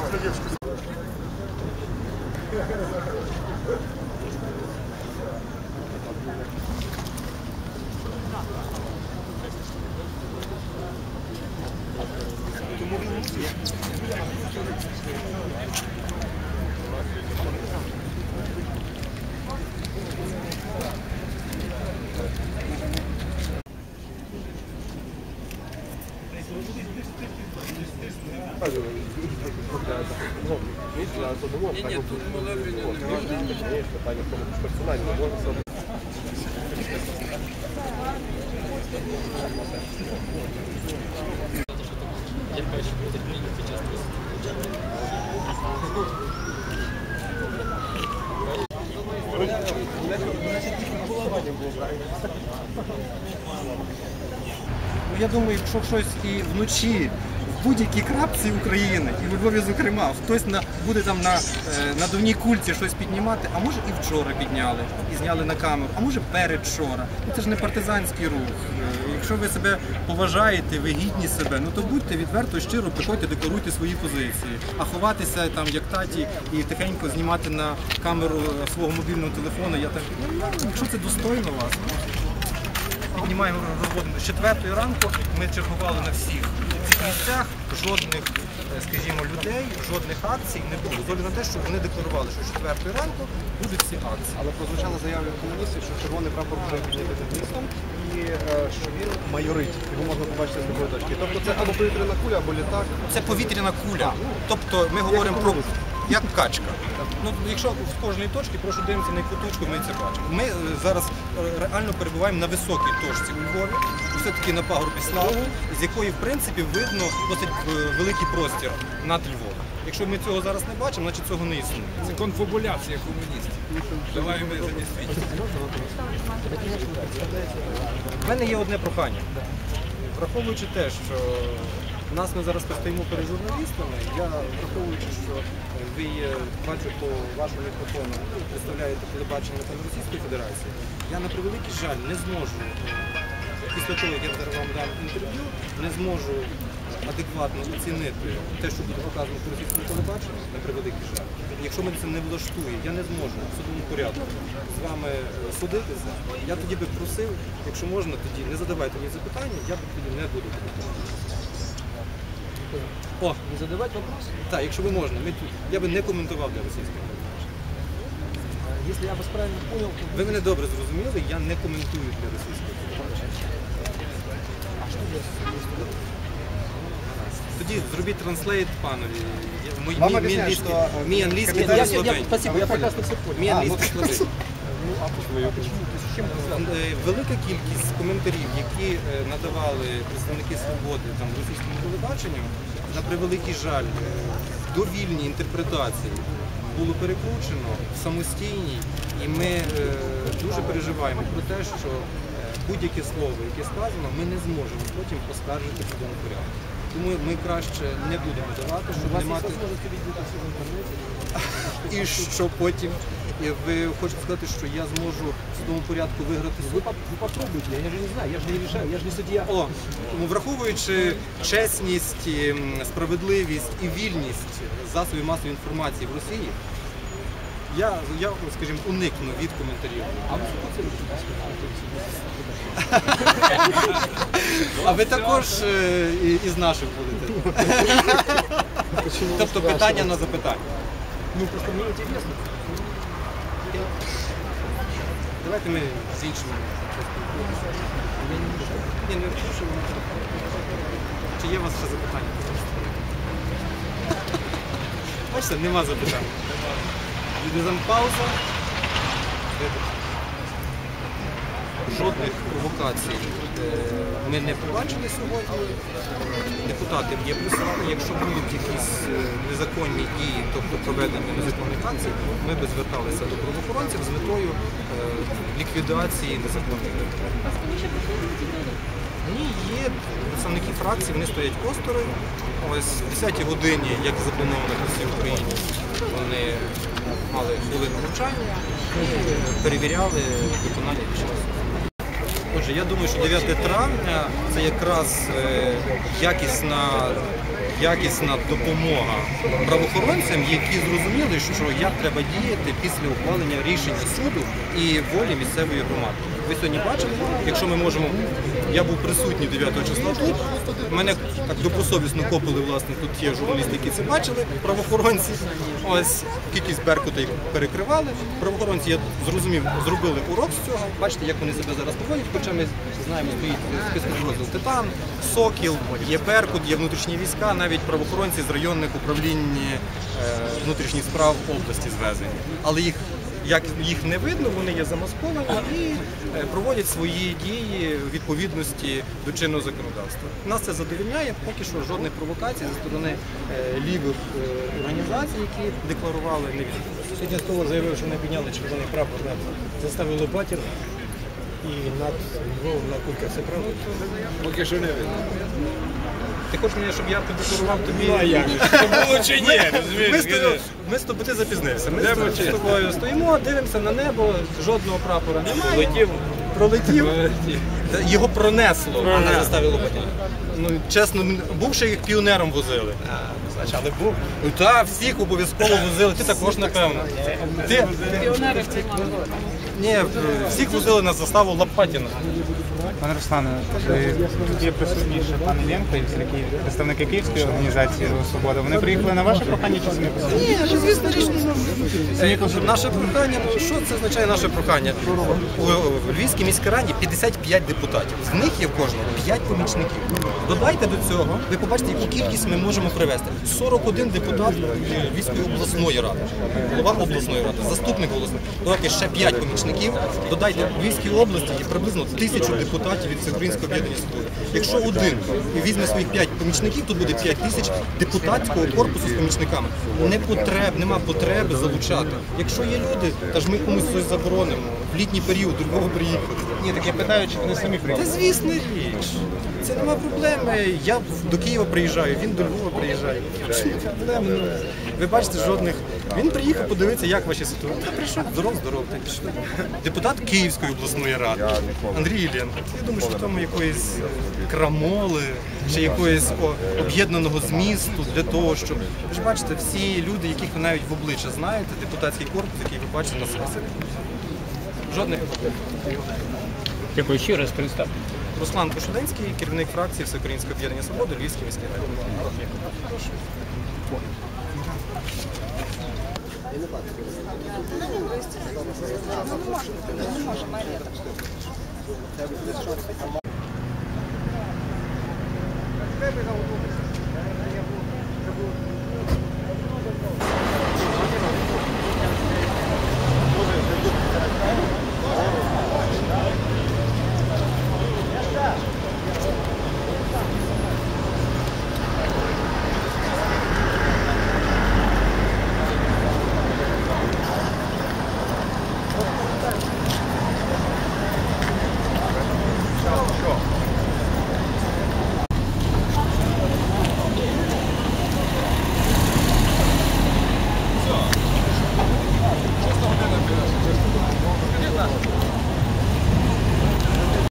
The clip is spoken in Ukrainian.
Thank you. Ні, ні, тут молебень не можна. Ну, Я думаю, якщо щось і вночі в будь-якій крапці України, і в Львові, зокрема, хтось на, буде там на е, надувній кульці щось піднімати, а може і вчора підняли і зняли на камеру, а може передвчора. Ну, це ж не партизанський рух. Е, Якщо ви себе поважаєте, ви гідні себе, ну то будьте відверто, щиро, приходьте, декларуйте свої позиції. А ховатися там, як таті, і тихенько знімати на камеру свого мобільного телефону, я так, ну, якщо це достойно вас. Ну, піднімаємо розводимо до 4 ранку. Ми чергували на всіх цих місцях. Жодних, е, скажімо, людей, жодних акцій не було. З огляду на те, що вони декларували, що з 4 ранку будуть ці акції. Але прозвучала заява від комуністів, що червоний прапор вже піднятий над містом і е, що він майорить. Його можна побачити з такої точки. Тобто це або повітряна куля, або літак. Це повітряна куля. Тобто ми говоримо про як качка. Ну, якщо з кожної точки, прошу дивимося на яку точку ми це бачимо. Ми зараз е, реально перебуваємо на високій точці у Львові, все-таки на пагорбі славу, з якої в принципі видно досить е, великий простір над Львовом. Якщо ми цього зараз не бачимо, значить цього не існує. Це конфабуляція комуністів. Давай ми за. У мене є одне прохання. Враховуючи те, що нас ми зараз постоїмо перед журналістами, я враховуючи, що ви бачу по вашому мікрофону, представляєте телебачення на Російської Федерації, я на превеликий жаль не зможу, е, після того, як я зараз вам дам інтерв'ю, не зможу адекватно оцінити те, що буде показано по російському телебаченню, на превеликий жаль. Якщо мене це не влаштує, я не зможу в судовому порядку з вами е, судитися. Я тоді би просив, якщо можна, тоді не задавайте мені запитання, я б тоді не буду. О, Не задавати вопрос. так, якщо ви можна, ми тут, я би не коментував для російського телебачення. Якщо я вас правильно понял, то Ви мене добре зрозуміли, я не коментую для російського телебачення. Тоді зробіть транслейт панові. Мій, Вам мій, мій, що, е, мій англійський Я- я- слабенький. Спасибо, я прекрасно все понял. Мій А, ну, англійський слабенький. Ну, а почему? Е, Велика кількість коментарів, які е, надавали представники свободи там російському телебаченню, на превеликий жаль, е, довільні інтерпретації було перекручено в самостійній, і ми дуже переживаємо про те, що будь-яке слово, яке сказано, ми не зможемо потім поскаржити в судовому порядку. Тому ми краще не будемо давати, щоб не мати. І що потім? І ви хочете сказати, що я зможу в судовому порядку виграти Вы, суд? поп- вы попробуйте, я же не знаю, я же не решаю, я же не судья. О, тому враховуючи чесність, ем, справедливість і вільність засобів масової інформації в Росії, я, я скажімо, уникну від коментарів. А вы специалист? А ви також е, і- із наших будете. Тобто питання на запитання. Ну, просто мне интересно. Давайте ми з іншими. Ні, ну що ви- Чи є у вас ще запитання? Бачите, нема запитань. Відвеземо паузу. Жодних провокацій е, ми не побачили сьогодні. Депутати є присутні. Якщо будуть якісь е, незаконні дії, тобто проведення незаконних акцій, ми би зверталися до правоохоронців з метою е, ліквідації незаконних дій. Ні, є представники фракції, вони стоять осторонь. Ось в 10 годині, як заплановано по всій Україні, вони мали хвилину навчання і перевіряли виконання під. Отже, я думаю, що 9 травня це якраз е, якісна, якісна допомога правоохоронцям, які зрозуміли, що як треба діяти після ухвалення рішення суду і волі місцевої громади. Ви сьогодні бачили, якщо ми можемо, я був присутній 9 числа тут. Мене так добросовісно копили, власне, тут є журналісти, які це бачили, правоохоронці. Ось кількість беркута їх перекривали. Правоохоронці, я зрозумів, зробили урок з цього. Бачите, як вони себе зараз поводять, хоча ми знаємо, стоїть список розділ Титан, Сокіл, є Беркут, є внутрішні війська, навіть правоохоронці з районних управлінь е, внутрішніх справ області звезені. Але їх як їх не видно, вони є замасковані і е, проводять свої дії у відповідності до чинного законодавства. Нас це задовільняє, поки що жодних провокацій зі сторони е, лівих е, організацій, які декларували не. Сьогодні Столар заявив, що не підняли червоний прапор заставили батір і над Львовом на кульках. Це правда? Поки що не видно. Ти хочеш мені, щоб я подекорував тобі? Ну, а як? Це було чи ні? Ми з тобою, ми з тобою ти запізнився. Ми з- з тобою стоїмо, дивимося на небо, жодного прапора немає. Пролетів. Пролетів. Та Його пронесло, а не заставило потім. Ну, чесно, бувши їх піонером возили. Спочатку був. Ну так, всіх обов'язково возили. Ти також, напевно. Ти, ні, всіх возили на заставу Лопатіна. Пане Руслане, тут є присутні ще пан Іллєнко і всякі представники Київської організації Свобода. Вони приїхали на ваше прохання чи самі по собі? Ні, ну, звісно, річ Е, Наше прохання, ну, що це означає наше прохання? У Львівській міській раді 55 депутатів. З них є в кожного 5 помічників. Додайте до цього, ви побачите, яку кількість ми можемо привести. 41 депутат Львівської обласної ради, голова обласної ради, заступник обласної. Додайте ще 5 помічників. Додайте в Львівській області є приблизно тисячу депутатів від Всеукраїнського об'єднання свободи. Якщо один візьме своїх 5 помічників, тут буде 5 тисяч депутатського корпусу з помічниками. Не потреб, нема потреби залучати. Якщо є люди, та ж ми комусь щось заборонимо. В літній період Львова приїхати. Ні, так я питаю, чи вони самі Та приїхали. звісно річ. Це нема проблеми. Я до Києва приїжджаю, він до Львова приїжджає. Проблем? Ну, Ви бачите, жодних. Він приїхав подивитися, як ваші ситуації. Та прийшов, здоров, здоров, та пішли. Депутат Київської обласної ради Андрій Іллєнко. Я думаю, що в тому якоїсь крамоли чи якоїсь об'єднаного змісту для того, щоб ви ж бачите, всі люди, яких ви навіть в обличчя знаєте, депутатський корпус, який ви бачите на сесії. Жодних проблем. Дякую ще раз представте. Руслан Кушуденський, керівник фракції Всеукраїнського об'єднання свободи Львівській міській раді.